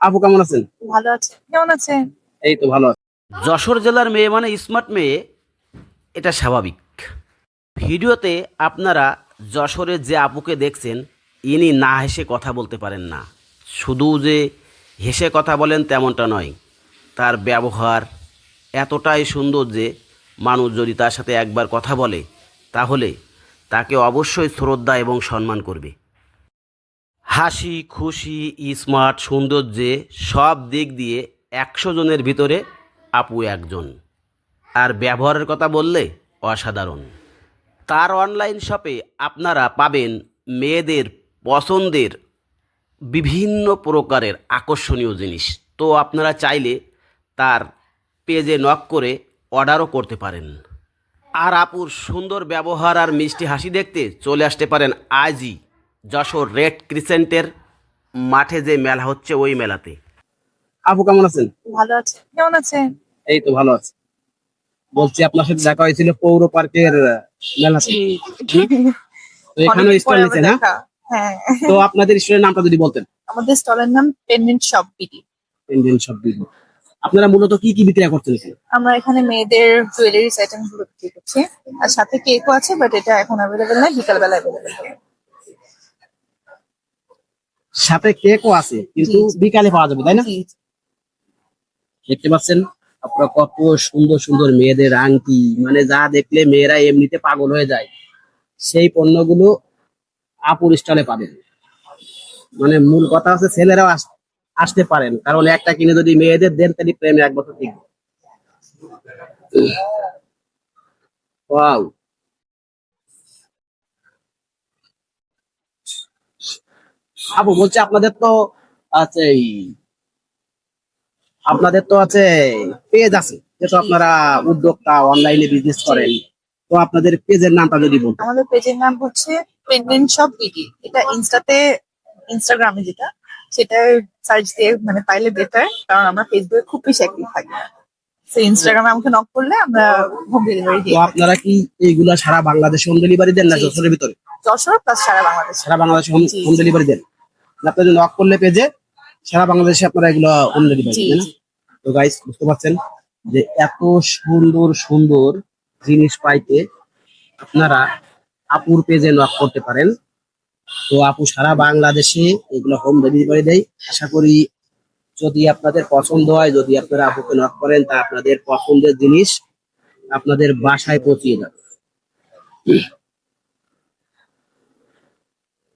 আপু কেমন আছেন? ভালো আছে। কেমন আছেন? এই তো ভালো আছি। যশোর জেলার মেয়ে মানে স্মার্ট মেয়ে এটা স্বাভাবিক। ভিডিওতে আপনারা যশোরের যে আপুকে দেখছেন ইনি না হেসে কথা বলতে পারেন না। শুধু যে হেসে কথা বলেন তেমনটা নয় তার ব্যবহার এতটাই সুন্দর যে মানুষ যদি তার সাথে একবার কথা বলে তাহলে তাকে অবশ্যই শ্রদ্ধা এবং সম্মান করবে। হাসি, খুশি, স্মার্ট, সৌন্দর্যে সব দিক দিয়ে একশো জনের ভিতরে আপু একজন। আর ব্যবহারের কথা বললে অসাধারণ। তার অনলাইন শপে আপনারা পাবেন মেয়েদের পছন্দের বিভিন্ন প্রকারের আকর্ষণীয় জিনিস। তো আপনারা চাইলে তার পেজে নক করে অর্ডারও করতে পারেন। আর আপুর সুন্দর ব্যবহার আর মিষ্টি হাসি দেখতে চলে আসতে পারেন আজই। যশোর রেড ক্রিসেন্টের মাঠে যে মেলা হচ্ছে ওই মেলাতে। আপু কেমন আছেন? ভালো আছে। কেমন আছেন? এই তো ভালো আছি। বলছি আপনার সাথে দেখা হয়েছিল পৌর পার্কের মেলাতে। তো এখানে স্টল পরে নিচ্ছেন হ্যাঁ? হ্যাঁ। তো আপনাদের স্টলের নামটা যদি বলতেন। আমাদের স্টলের নাম পেন্ডেন্ট শপ বিডি ইন্ডিয়ান সব বিল আপনারা মূলত কি কি বিক্রি এখানে আমরা এখানে মেয়েদের জুয়েলারিস আইটেমগুলো বিক্রি করছি। আর সাথে কেকও আছে বাট এটা এখন অ্যাভেলেবেল নয় বিকালবেলা অ্যাভেলেবেল সাথে কেকও আছে কিন্তু। বিকালে পাওয়া যাবে তাই না? দেখতে পাচ্ছেন আপনারা কত সুন্দর সুন্দর মেয়েদের আংটি মানে যা দেখলে মেয়েরা এমনিতে পাগল হয়ে যায় সেই পণ্যগুলো আপুর স্টলে পাবেন। মানে মূল কথা হচ্ছে ছেলেরাও আস- আসতে পারেন কারণ একটা কিনে যদি মেয়েদের দেন তাহলে প্রেমে এক বছর টিকবে। ওয়াও। আপু বলছে আপনাদের তো আছে আপনাদের তো আছে পেজ আছে যেহেতু আপনারা উদ্যোক্তা অনলাইনে বিজনেস করেন। তো আপনাদের পেজের নামটা যদি বলুন আমাদের পেজের নাম হচ্ছে পেন্ডেন্ট শপ বিডি এটা ইনস্টাতে ইনস্টাগ্রামে যেটা সেটা সার্চ দিয়ে মানে পাইলে বেটার কারণ আমরা ফেসবুকে খুব বেশি অ্যাক্টিভ থাকি। সেই ইনস্টাগ্রামে আমাকে নক করলে আমরা হোম ডেলিভারি তো দিই আপনারা কি এইগুলা সারা বাংলাদেশে হোম ডেলিভারি দেন না। যশোরের ভিতরে? যশোর প্লাস সারা বাংলাদেশ। সারা বাংলাদেশে হোম ডেলিভারি দেন? আপনাদের নক করলে পেজে সারা বাংলাদেশে আপনারা এগুলো হোম ডেলিভারি না? তো গাইস বুঝতে পারছেন যে এত সুন্দর সুন্দর জিনিস পাইতে আপনারা আপুর পেজে নক করতে পারেন। তো আপু সারা বাংলাদেশে এগুলো হোম ডেলিভারি দেয়। আশা করি যদি আপনাদের পছন্দ হয় যদি আপনারা আপুকে নক করেন তা আপনাদের পছন্দের জিনিস আপনাদের বাসায় পৌঁছিয়ে যাবে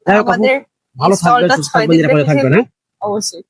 আমাদের ভালো থাকবেন stallটা সুস্থ থাকবে থাকবেন নিরাপদে থেকে থাকবেন হ্যাঁ? অবশ্যই।